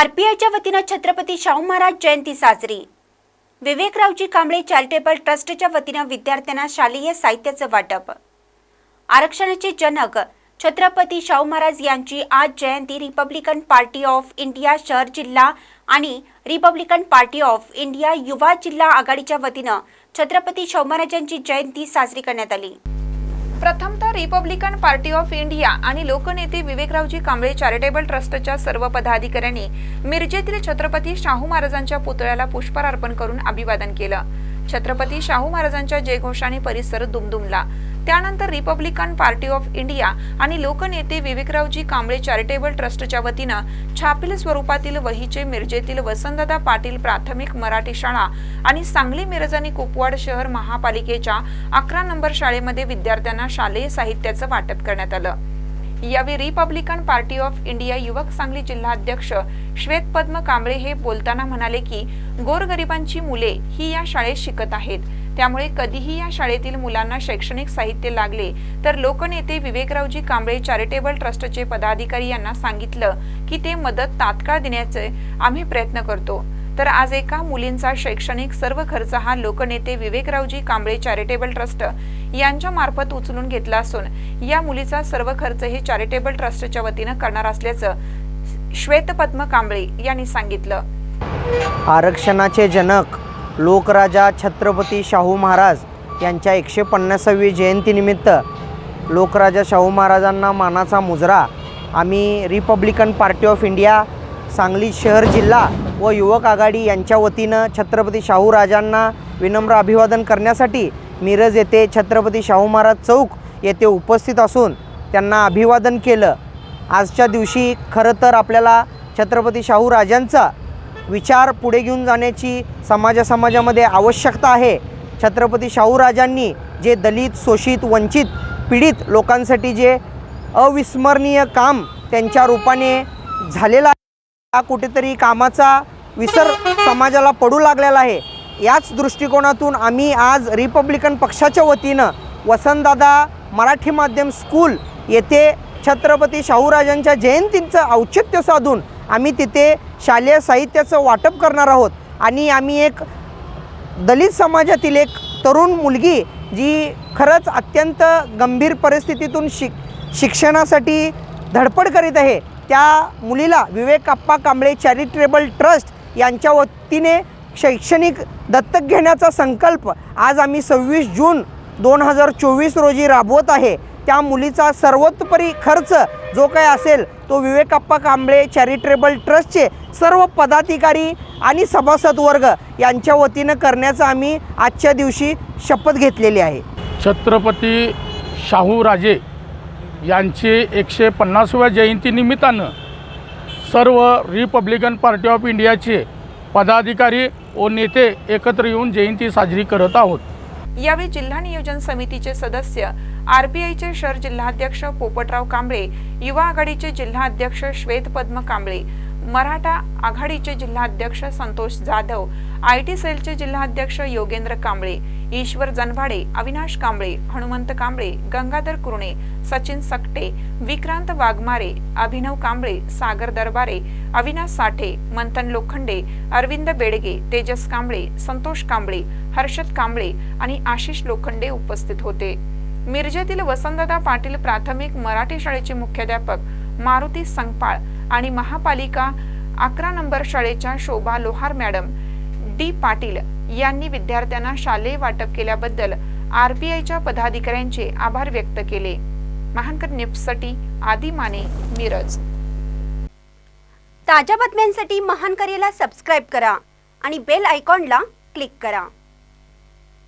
आरपीआयच्या वतीनं छत्रपती शाहू महाराज जयंती साजरी. विवेकरावजी कांबळे चॅरिटेबल ट्रस्टच्या वतीनं विद्यार्थ्यांना शालेय साहित्याचं वाटप. आरक्षणाचे जनक छत्रपती शाहू महाराज यांची आज जयंती रिपब्लिकन पार्टी ऑफ इंडिया शहर जिल्हा आणि रिपब्लिकन पार्टी ऑफ इंडिया युवा जिल्हा आघाडीच्या वतीनं छत्रपती शाहू महाराजांची जयंती साजरी करण्यात आली. प्रथमतः रिपब्लिकन पार्टी ऑफ इंडिया आणि लोकनेते विवेकरावजी कांबळे चॅरिटेबल ट्रस्टच्या सर्व पदाधिकाऱ्यांनी मिरजेतील छत्रपती शाहू महाराजांच्या पुतळ्याला पुष्पहार अर्पण करून अभिवादन केलं. छत्रपती शाहू महाराजांच्या जयघोषाने परिसर दुमदुमला. त्यानंतर रिपब्लिकन पार्टी ऑफ इंडिया आणि लोकनेते विवेकरावजी कांबळे चॅरिटेबल ट्रस्टच्या वतीनं छापील स्वरूपातील वहीचे मिरजेतील वसंतदा पाटील प्राथमिक मराठी शाळा आणि सांगली मिरज आणि कुपवाड शहर महापालिकेच्या अकरा नंबर शाळेमध्ये विद्यार्थ्यांना शालेय साहित्याचं वाटप करण्यात आलं. यावेळी रिपब्लिकन पार्टी ऑफ इंडिया युवक सांगली जिल्हाध्यक्ष श्वेत पद्म कांबळे हे बोलताना म्हणाले की गोरगरिबांची मुले ही या शाळेत शिकत आहेत. त्यामुळे कधीही या शाळेतील मुलांना शैक्षणिक साहित्य लागले तर लोकनेते विवेकरावजी कांबळे चॅरिटेबल ट्रस्टचे पदाधिकारी यांना सांगितलं की ते मदत तात्काळ देण्याचे आम्ही प्रयत्न करतो. तर आज एका मुलींचा शैक्षणिक सर्व खर्च हा लोकनेते विवेकरावजी कांबळे चॅरिटेबल ट्रस्ट यांच्या मार्फत उचलून घेतला असून या मुलीचा सर्व खर्च हे चॅरिटेबल ट्रस्टच्या वतीनं करणार असल्याचं श्वेतपद्म कांबळे यांनी सांगितलं. आरक्षणाचे जनक लोकराजा छत्रपती शाहू महाराज यांच्या एकशे पन्नासावी जयंतीनिमित्त लोकराजा शाहू महाराजांना मानाचा मुजरा आम्ही Republican party of India Sangli शहर जिल्हा व युवक आघाडी यांच्या वतीनं छत्रपती शाहू राजांना विनम्र अभिवादन करण्यासाठी मिरज येथे छत्रपती शाहू महाराज चौक येथे उपस्थित असून त्यांना अभिवादन केलं. आजच्या दिवशी खरं तर आपल्याला छत्रपती शाहू राजांचा विचार पुढे घेऊन जाण्याची समाजा समाजामध्ये आवश्यकता आहे. छत्रपती शाहूराजांनी जे दलित शोषित वंचित पीडित लोकांसाठी जे अविस्मरणीय काम त्यांच्या रूपाने झालेला आहे हा कुठेतरी कामाचा विसर समाजाला पडू लागलेला आहे. याच दृष्टिकोनातून आम्ही आज रिपब्लिकन पक्षाच्या वतीनं वसंतदादा मराठी माध्यम स्कूल येथे छत्रपती शाहूराजांच्या जयंतींचं औचित्य साधून आम्ही तिथे शालेय साहित्याचं वाटप करणार आहोत. आणि आम्ही एक दलित समाजातील एक तरुण मुलगी जी खरंच अत्यंत गंभीर परिस्थितीतून शिक शिक्षणासाठी धडपड करीत आहे त्या मुलीला विवेक आप्पा कांबळे चॅरिटेबल ट्रस्ट यांच्या वतीने शैक्षणिक दत्तक घेण्याचा संकल्प आज आम्ही सव्वीस जून दोन हजार चोवीस रोजी राबवत आहे. त्या मुलीचा सर्वतोपरी खर्च जो काही असेल तो विवेकाप्पा कांबळे चॅरिटेबल ट्रस्टचे सर्व पदाधिकारी आणि सभासद वर्ग यांच्या वतीनं करण्याचं आम्ही आजच्या दिवशी शपथ घेतलेली आहे. छत्रपती शाहूराजे यांचे एकशे पन्नासव्या जयंतीनिमित्तानं सर्व रिपब्लिकन पार्टी ऑफ इंडियाचे पदाधिकारी व नेते एकत्र येऊन जयंती साजरी करत आहोत. यावेळी जिल्हा नियोजन समितीचे सदस्य आरपीआयचे शहर जिल्हाध्यक्ष पोपटराव कांबळे युवा आघाडीचे जिल्हाध्यक्ष श्वेत पद्म कांबळे मराठा आघाडीचे जिल्हाध्यक्ष संतोष जाधव आय टी सेलचे जिल्हाध्यक्ष योगेंद्र कांबळे ईश्वर जनवाडे अविनाश कांबळे हनुमंत कांबळे गंगाधर कुरणे सचिन सकटे विक्रांत वाघमारे अभिनव कांबळे सागर दरबारे अविनाश साठे मंथन लोखंडे अरविंद बेडगे तेजस कांबळे संतोष कांबळे हर्षद कांबळे आणि आशिष लोखंडे उपस्थित होते. मिरजेतील वसंतदा पाटील प्राथमिक मराठी शाळेचे मुख्याध्यापक मारुती संगपाळ आणि महापालिका अकरा नंबर शाळेच्या शोभा लोहार मॅडम डी पाटील यांनी विद्यार्थ्यांना शालेय वाटप केल्याबद्दल आरपीआयच्या पदाधिकाऱ्यांचे आभार व्यक्त केले. महानकर न्यूजसाठी आदी माने मिरज. ताज्या बातम्यांसाठी महानकरेला सबस्क्राईब करा आणि बेल आयकॉनला क्लिक करा.